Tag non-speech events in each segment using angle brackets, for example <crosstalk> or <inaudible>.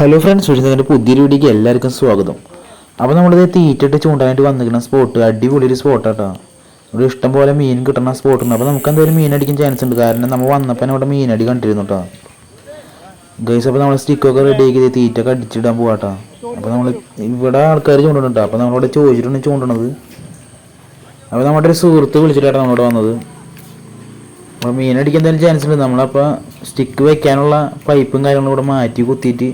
Hello friends വിളിച്ചതിന്റെ പുതിയൊരു വീഡിയോക്ക് എല്ലാവർക്കും സ്വാഗതം. അപ്പോൾ നമ്മളിത് തീറ്റിട്ട് ചൂണ്ടാനായിട്ട് വന്നിരിക്കുന്ന സ്പോട്ട് അടിപൊളി ഒരു സ്പോട്ടാട്ടോ ഇവിടെ ഇഷ്ടം പോലെ മീൻ കിട്ടുന്ന സ്പോട്ടുണ്ട് അപ്പോൾ നമുക്ക് എന്തായാലും മീൻ അടിക്കാൻ ചാൻസ് ഉണ്ട്. കാരണം നമ്മൾ വന്നപ്പോൾ അവിടെ മീനടി കണ്ടിരുന്നു കേട്ടോ ഗൈസ് അപ്പോൾ നമ്മൾ സ്റ്റിക്കൊക്കെ റെഡി ആക്കി തീറ്റൊക്കെ അടിച്ചിടാൻ പോവാട്ടോ അപ്പോൾ നമ്മൾ ഇവിടെ ആൾക്കാർ ചൂണ്ടുന്നുണ്ടോ അപ്പോൾ നമ്മളോട് ചോദിച്ചിട്ടുണ്ട് ചൂണ്ടണത്. അപ്പോൾ നമ്മുടെ ഒരു സുഹൃത്ത് വിളിച്ചിട്ടാണ് നമ്മളോട് വന്നത്. അപ്പോൾ മീനടിക്കാൻ എന്തായാലും ചാൻസ് ഉണ്ട്. നമ്മളപ്പോൾ സ്റ്റിക്ക് വയ്ക്കാനുള്ള പൈപ്പും കാര്യങ്ങളും ഇവിടെ മാറ്റി കുത്തിയിട്ട്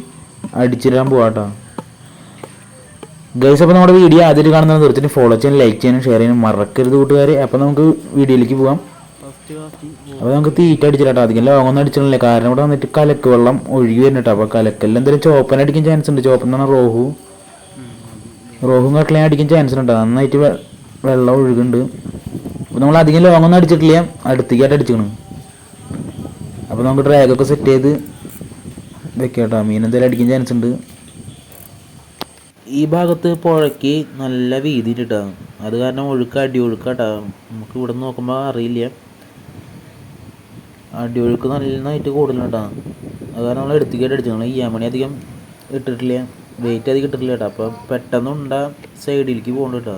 അടിച്ചിടാൻ പോവാട്ടോ ഗൈസ് അപ്പോൾ നമ്മുടെ വീഡിയോ ആദ്യം കാണുന്നത് തീർച്ചയായിട്ടും ഫോളോ ചെയ്യാനും ലൈക്ക് ചെയ്യാനും ഷെയർ ചെയ്യാനും മറക്കരുത് കൂട്ടുകാർ അപ്പോൾ നമുക്ക് വീഡിയോയിലേക്ക് പോകാം അപ്പോൾ നമുക്ക് തീറ്റ അടിച്ചിട്ടാ അധികം ലോങ്ങൊന്നും അടിച്ചിട്ടില്ല. കാരണം ഇവിടെ വന്നിട്ട് കലക്ക് വെള്ളം ഒഴുകി വരുന്നുട്ടോ അപ്പോൾ കലക്കെല്ലാം എന്തെങ്കിലും ചോപ്പൻ അടിക്കാൻ ചാൻസ് ഉണ്ട്. ചോപ്പൻ എന്ന് പറഞ്ഞാൽ റോഹു. റോഹും കട്ടലയും അടിക്കാൻ ചാൻസ് ഉണ്ട്. നന്നായിട്ട് വെള്ളം ഒഴുകുന്നുണ്ട്. അപ്പോൾ നമ്മൾ അധികം ലോങ്ങൊന്നും അടിച്ചിട്ടില്ല. അടുത്തേക്കായിട്ട് അടിച്ചിക്കണം അപ്പോൾ നമുക്ക് ഡ്രാഗൊക്കെ സെറ്റ് ചെയ്ത് വെക്കാം കേട്ടോ മീൻ എന്തായാലും അടിക്കാൻ ചാൻസ് ഉണ്ട്. ഈ ഭാഗത്ത് പുഴയ്ക്ക് നല്ല വീതിയിൽ കേട്ടോ അത് കാരണം ഒഴുക്ക് അടി ഒഴുക്കാട്ടോ. നമുക്ക് ഇവിടെ നോക്കുമ്പോൾ അറിയില്ല. അടി ഒഴുക്ക് നന്നായിട്ട് കൂടുതലുണ്ടാ അത് കാരണം നമ്മൾ എടുത്തിക്കായിട്ട് അടിച്ചു നമ്മൾ ഈ യമണി അധികം ഇട്ടിട്ടില്ല. വെയിറ്റ് അധികം ഇട്ടിട്ടില്ല കേട്ടോ. അപ്പോൾ പെട്ടെന്ന് ഉണ്ടാ സൈഡിലേക്ക് പോകണ്ട കേട്ടോ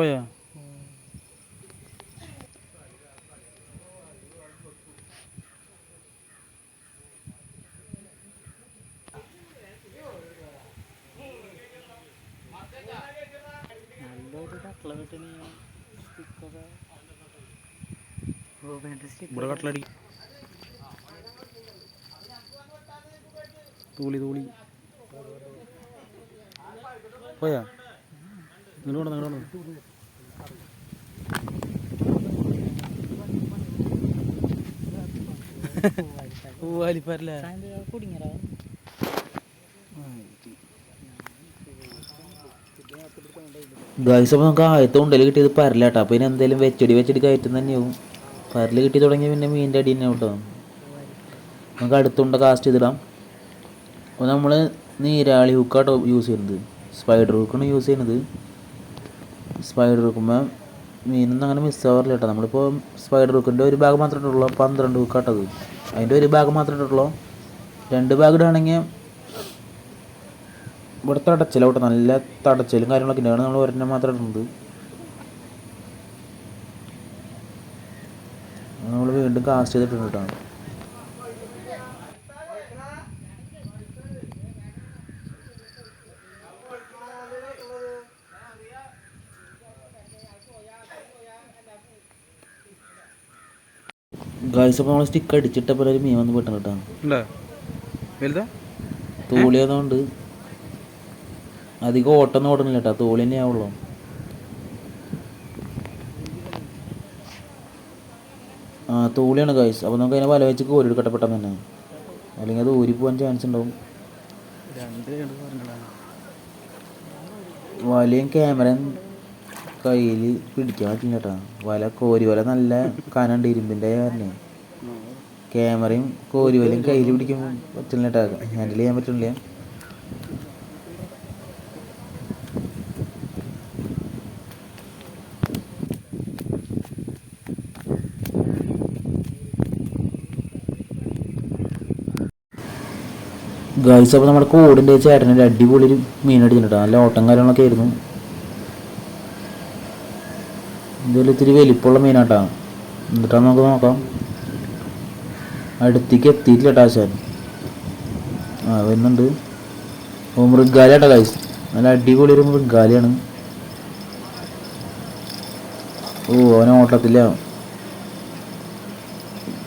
പോയാ ഇവിടെ കട്ടിലടി. തൂളി തൂളി. പോയാ നിങ്ങളോട് നിങ്ങളോട് വലിപ്പല്ലേ ഗായ്സ് അപ്പോൾ നമുക്ക് ആദ്യത്തെ ഉണ്ടൽ കിട്ടിയത് പരലാട്ടോ. അപ്പോൾ ഇനി എന്തായാലും വെച്ചടി വെച്ചടി കയറ്റം തന്നെയാവും. പരൽ കിട്ടി തുടങ്ങി പിന്നെ മീനിന്റെ അടി തന്നെ കേട്ടോ. നമുക്ക് അടുത്തുണ്ട കാസ്റ്റ് ചെയ്തിടാം. അപ്പോൾ നമ്മൾ നീരാളി ഹുക്കാട്ടോ യൂസ് ചെയ്യുന്നത്. സ്പൈഡർ ഹുക്കാണ് യൂസ് ചെയ്യുന്നത്. സ്പൈഡർ ഹുക്കുമ്പോൾ മീനൊന്നും അങ്ങനെ മിസ്സാവാറില്ല കേട്ടോ. നമ്മളിപ്പോൾ സ്പൈഡർ ഹുക്കിന്റെ ഒരു ഭാഗം മാത്രമേ ഇട്ടുള്ളൂ. പന്ത്രണ്ട് ഹുക്കാട്ടത് അതിന്റെ ഒരു ഭാഗം മാത്രമേ ഇട്ടുള്ളൂ. രണ്ട് ഭാഗം ഇടുകയാണെങ്കിൽ ഇവിടെ തടച്ചില്ല കേട്ടോ. നല്ല തടച്ചിലും കാര്യങ്ങളൊക്കെ ഉണ്ടാണ് നമ്മൾ ഒരെണ്ണം മാത്രം ഇടുന്നത്. നമ്മൾ വീണ്ടും കാസ്റ്റ് ചെയ്തിട്ടുണ്ട് കേട്ടോ. ഗായ്സ് അപ്പോൾ നമ്മൾ സ്റ്റിക്ക് അടിച്ചിട്ടപ്പോൾ ഒരു മീൻ വന്ന് പെട്ടെന്ന് കേട്ടോ. തോളിയതുകൊണ്ട് അധികം ഓട്ടൊന്നും ഓടണില്ല കേട്ടോ. തൂളി തന്നെ ആവുള്ളൂ. ആ തൂളിയാണ് ഗേൾസ് അപ്പോൾ നമുക്ക് അതിനെ വല വെച്ച് കോരി എടുക്കട്ടെ പെട്ടെന്ന് തന്നെ. അല്ലെങ്കിൽ അത് ഊരി പോകാൻ ചാൻസ് ഉണ്ടാവും വലിയ ക്യാമറ കയ്യിൽ പിടിക്കാൻ പറ്റില്ല കേട്ടോ വല കോരി വല നല്ല കനണ്ട് ഇരുമ്പിന്റെ കാരണം. ക്യാമറയും കോരി വലയും കയ്യിൽ പിടിക്കാൻ പറ്റില്ല കേട്ടോ ഹാൻഡിൽ ചെയ്യാൻ പറ്റില്ല ഗൈസ് അപ്പോൾ നമ്മുടെ കോടിന്റെ ചേട്ടനൊരു അടിപൊളി മീൻ അടിച്ചിട്ടുണ്ട് നല്ല ഓട്ടം കാര്യങ്ങളൊക്കെ ആയിരുന്നു. ഇതൊരു ഇത്തിരി വലിപ്പമുള്ള മീനാട്ടാണ് എന്നിട്ടാ നമുക്ക് നോക്കാം. അടുത്തേക്ക് എത്തിയിട്ടില്ല ടാശാൻ ആ വരുന്നുണ്ട്. ഓ മൃഗാലിയാട്ടോ കൈസ് നല്ല അടിപൊളി ഒരു മൃഗാലിയാണ്. ഓ അവനെ ഓട്ടത്തില്ല.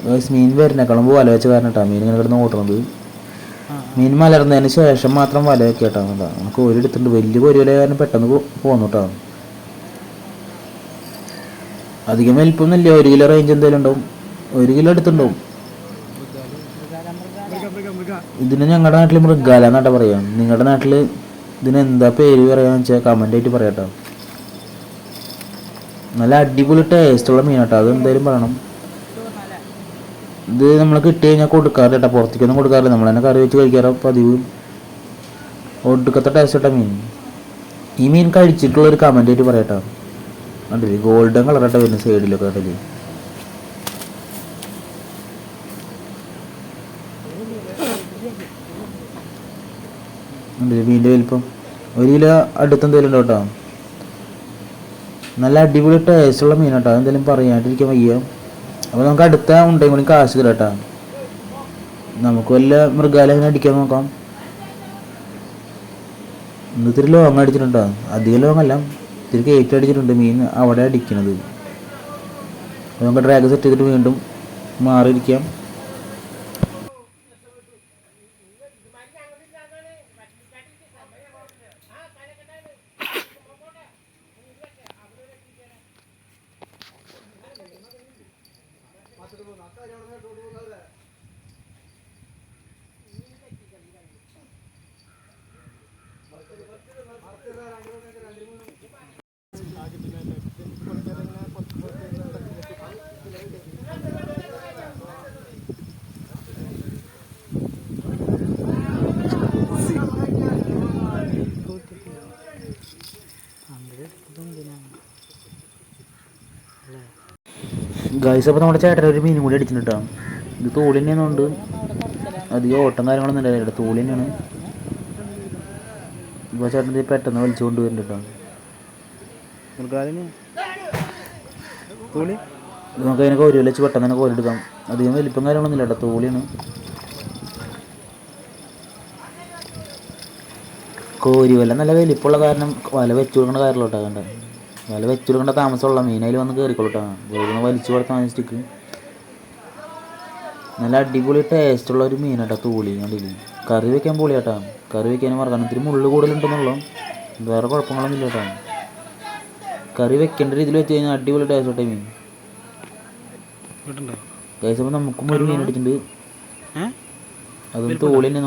ഗൈസ് മീൻ വരുന്നേക്കാളും വല വെച്ച കാരണം കേട്ടോ മീൻ ഇങ്ങനെ കിടന്ന് ഓട്ടണത്. മീൻ മലർന്നതിന് ശേഷം മാത്രം വല വെക്കട്ടോ. നമുക്ക് ഒരിടത്തുണ്ട് വലിയ പൊരുവല കാരണം പെട്ടെന്ന് പോന്നു കേട്ടോ അധികം വലിപ്പമൊന്നുമില്ല. ഒരു കിലോ റേഞ്ച് എന്തായാലും ഉണ്ടാവും. ഒരു കിലോ അടുത്തുണ്ടാവും ഇതിന് ഞങ്ങളുടെ നാട്ടിൽ മൃഗാല എന്നാട്ടാ പറയാ. നിങ്ങളുടെ നാട്ടിൽ ഇതിന് എന്താ പേര് പറയാന്ന് വെച്ചാൽ കമന്റ് ആയിട്ട് പറയാട്ടോ. നല്ല അടിപൊളി ടേസ്റ്റുള്ള മീനാട്ടോ. അത് എന്തായാലും പറയണം. ഇത് നമ്മൾ കിട്ടി കഴിഞ്ഞാൽ കൊടുക്കാറില്ല കേട്ടോ പുറത്തേക്കൊന്നും കൊടുക്കാറില്ല. നമ്മൾ തന്നെ കറി വെച്ച് കഴിക്കാറോ പതിവ്. ഒടുക്കത്തെ ടേസ്റ്റ് കേട്ടോ മീൻ. ഈ മീൻ കഴിച്ചിട്ടുള്ളൊരു കമന്റ് ആയിട്ട് പറയട്ടോ. കണ്ടില്ലേ ഗോൾഡൻ കളറായിട്ട് വരുന്ന സൈഡിലൊക്കെ കണ്ടില്ലേ കണ്ടില്ലേ മീന്റെ വലിപ്പം? ഒരു കിലോ അടുത്ത് എന്തെങ്കിലും ഉണ്ടോ കേട്ടോ നല്ല അടിപൊളി ടേസ്റ്റുള്ള മീൻ കേട്ടോ അതെന്തെങ്കിലും പറയാണ്ടിരിക്കാൻ വയ്യ. അപ്പോൾ നമുക്ക് അടുത്ത ഉണ്ടെങ്കിൽ കൂടി കാശ് തരാം കേട്ടോ നമുക്ക് വല്ല മൃഗാലയം അടിക്കാൻ നോക്കാം. ഇന്നിത്തിരി ലോങ് അടിച്ചിട്ടുണ്ടോ അധികം ലോങ് ഇത്തിരി കയറ്റി അടിച്ചിട്ടുണ്ട് മീൻ അവിടെ അപ്പോൾ നമുക്ക് ഡ്രാഗ് സെറ്റ് ചെയ്തിട്ട് വീണ്ടും മാറിയിരിക്കാം. ഗൈസ് അപ്പോൾ നമ്മുടെ ചേട്ടൻ ഒരു മീനും കൂടി അടിച്ചിട്ടുണ്ട് കേട്ടോ ഇത് തോളി തന്നെയാണെന്നുണ്ട് അധികം ഓട്ടം കാര്യങ്ങളൊന്നും ഉണ്ടായില്ല തോളി തന്നെയാണ്. ഇപ്പോൾ ചേട്ടൻ ഇത് പെട്ടെന്ന് വലിച്ചുകൊണ്ട് ഇത് നമുക്ക് അതിനെ കോരി വലിച്ച് പെട്ടെന്ന് തന്നെ കോരി എടുക്കാം അധികം വലിപ്പം കാര്യങ്ങളൊന്നും ഇല്ല കേട്ടോ തോളിയാണ്. കോരി വല നല്ല വലിപ്പമുള്ള കാരണം വല വെച്ചു കൊടുക്കേണ്ട കാര്യമല്ലോ കേട്ടോ വല വെച്ച് കൊടുക്കേണ്ട താമസമുള്ള അതിൽ വന്ന് കയറിക്കോളട്ടാ വെറുതെ വലിച്ചു കൊടുത്താൽ സ്റ്റിക്ക് നല്ല അടിപൊളി ടേസ്റ്റുള്ള ഒരു മീൻ കേട്ടോ തൂളി കണ്ടില്ലേ? കറി വെക്കാൻ പൊളി കേട്ടാ കറി വെക്കാൻ മറക്കണം. ഇത്തിരി മുള്ളു കൂടുതലുണ്ടെന്നുള്ളൂ. വേറെ കുഴപ്പങ്ങളൊന്നും ഇല്ല കേട്ടോ കറി വെക്കേണ്ട രീതിയിൽ വെച്ച് കഴിഞ്ഞാൽ അടിപൊളി ടേസ്റ്റ് കേട്ടോ മീൻ. കേട്ടോ അപ്പോൾ നമുക്കും ഒരു മീൻ അടിച്ചിട്ടുണ്ട് അതും തോളി തന്നെ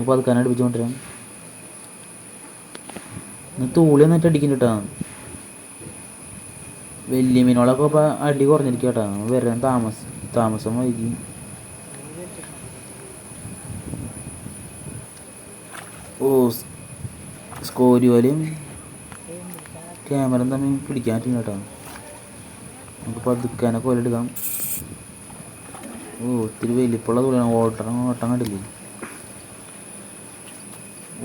കൊണ്ടിട്ടാ അത് കനാട് പിടിച്ചുകൊണ്ടിരാം കൊണ്ടുവരാം തോളി എന്നിട്ട് അടിക്കും കേട്ടാ. വലിയ മീനുകളൊക്കെ ഇപ്പോൾ അടി കുറഞ്ഞിരിക്കും കേട്ടോ. വരാൻ താമസ താമസം വൈകി. ഓ സ്കോരിയോലും ക്യാമറ തമ്മിൽ പിടിക്കാൻ പറ്റില്ല കേട്ടോ. നമുക്ക് പതുക്കാനൊക്കെ പോലെ എടുക്കാം. ഓ ഒത്തിരി വലിപ്പമുള്ള തുള്ളിയാണ് ഓട്ടം ഓട്ടം കണ്ടില്ലേ?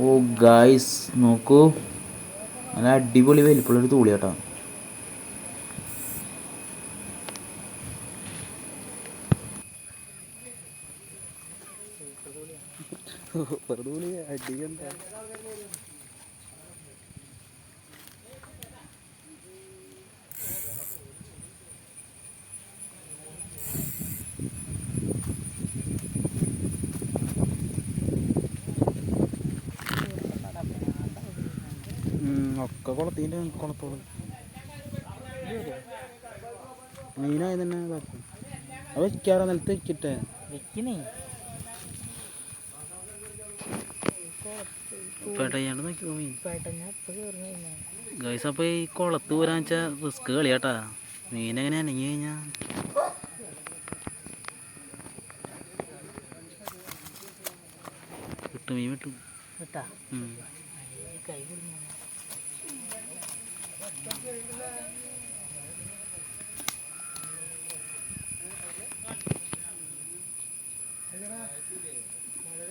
ഓ ഗായ്സ് നോക്കൂ. നല്ല അടിപൊളി വലിപ്പുള്ളൊരു തൂളി കേട്ടോ. വെറുതെ അടിക്കണ്ട. ഒക്കെ കുളത്തിന്റെ കുളത്തോളൂ മീനായി തന്നെ ഇതാക്കും. അത് വെക്കാറ? നിലത്ത് വെക്കിട്ടെ നോക്കിയോ മീൻ. കഴിഞ്ഞാൽ ഗൈസ് അപ്പോൾ ഈ കുളത്ത് വരാൻ വെച്ചാൽ റിസ്ക് കളിയാട്ടാ. മീൻ എങ്ങനെ അനങ്ങി കഴിഞ്ഞാൽ കിട്ടും മീൻ കിട്ടും കേട്ടാ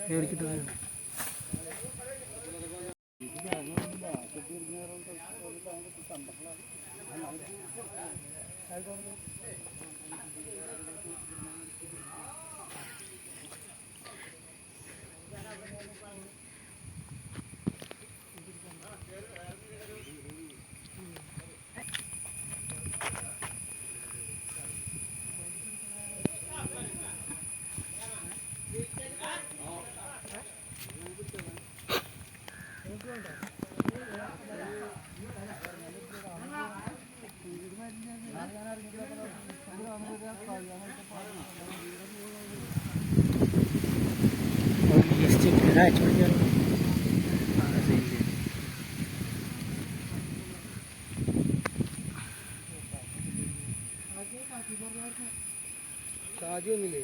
എവിടെ കിട്ടുന്നത് അയച്ചു പിടിക്കാറ് ഷാജി ഒന്നില്ലേ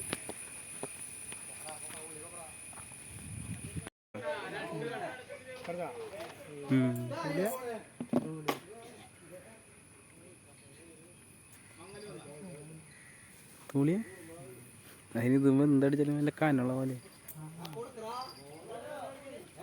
തൂളിയ അതിന് ഇതുമ്പോ എന്തടിച്ചാലും നല്ല കാനുള്ള പോലെ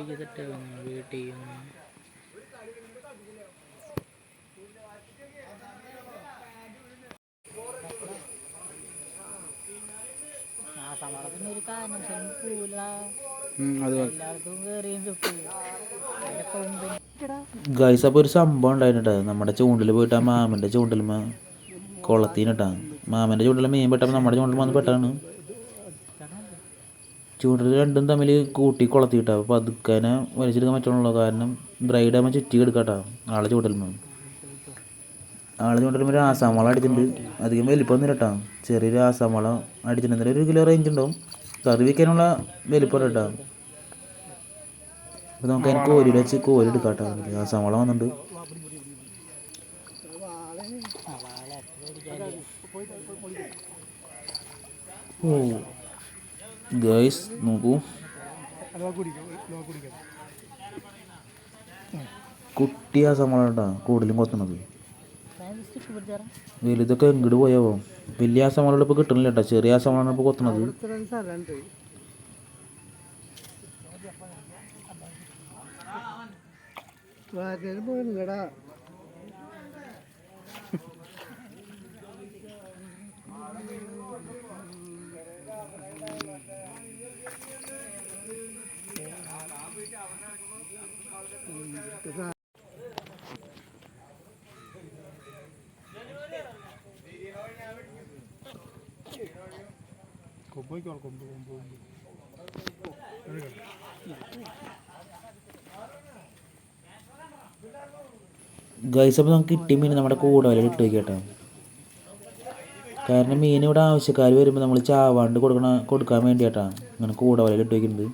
വീട്ടിൽ ആ സമരത്തിന് ഒരു കാരണം പൂല ഗൈസ് അപ്പോൾ ഒരു സംഭവം ഉണ്ടായിട്ടാ നമ്മുടെ ചൂണ്ടിൽ പോയിട്ട് ആ മാമന്റെ ചൂണ്ടിലുമ കുളത്തിനിട്ടാ മാമന്റെ ചൂണ്ടിൽ മീൻ പെട്ടപ്പോൾ നമ്മുടെ ചൂണ്ടിൽ വന്ന് പെട്ടാണ് ചൂണ്ടിൽ രണ്ടും തമ്മിൽ കൂട്ടി കുളത്തിയിട്ടാ. അപ്പോൾ പതുക്കനെ വലിച്ചെടുക്കാൻ പറ്റുള്ളൂ കാരണം ബ്രൈഡ് ആകുമ്പോൾ ചുറ്റി എടുക്കാട്ടാ ആളെ ചൂണ്ടലുമ്പോൾ ആളെ ചൂണ്ടലുമ്പോൾ ഒരു വളം അടിച്ചിട്ടുണ്ട്. അധികം വലിപ്പമൊന്നും കേട്ടാ ചെറിയൊരു ആസാമള അടിച്ചിട്ടുണ്ട്. എന്തായാലും ഒരു കിലോ റേഞ്ച് ഉണ്ടാവും. കറി വയ്ക്കാനുള്ള വലിപ്പം ഇട്ടാ അപ്പോൾ നമുക്ക് അതിന് കോരി വെച്ച് കോരി എടുക്കാട്ടോ. വളം വന്നിട്ടുണ്ട്. ഓ. ഗൈസ് നോക്കൂ കുട്ടിയാ ആസാമള കേട്ടാ കൂടുതലും കൊത്തണത്. വലുതൊക്കെ എങ്ങോട്ട് പോയാവോ? വലിയ ആസാമള ഇപ്പോൾ കിട്ടണില്ല കേട്ടോ ചെറിയ ആസാമളാണ് ഇപ്പോൾ <laughs> കൊത്തുന്നത് ഗൈസ് അപ്പോൾ നമുക്ക് കിട്ടിയ മീൻ നമ്മുടെ കൂടവല ഇട്ട് വയ്ക്കട്ടെ കാരണം മീൻ ഇവിടെ ആവശ്യക്കാർ വരുമ്പോൾ നമ്മൾ ചാവാണ്ട് കൊടുക്കണ കൊടുക്കാൻ വേണ്ടിയിട്ടാണ് ഇങ്ങനെ കൂടവലയിൽ ഇട്ട് വയ്ക്കുന്നത്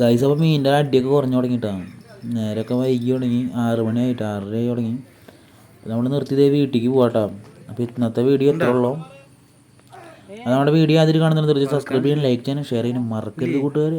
ഗൈസ് അപ്പോൾ മീനിന്റെ അടിയൊക്കെ കുറഞ്ഞു തുടങ്ങിയിട്ടാണ് നേരമൊക്കെ വൈകി തുടങ്ങി. ആറ് മണിയായിട്ട് ആറര ആയി തുടങ്ങി. നമ്മൾ നിർത്തിയതേ വീട്ടിലേക്ക് പോകട്ടോ അപ്പോൾ ഇന്നത്തെ വീഡിയോ എത്ര ഉള്ളൂ. അത് നമ്മുടെ വീഡിയോ അതിൽ കാണുന്നുണ്ട് തീർച്ചയായും സബ്സ്ക്രൈബ് ചെയ്യാൻ ലൈക്ക് ചെയ്യാനും ഷെയർ ചെയ്യാനും മറക്കരുത് കൂട്ടുകാർ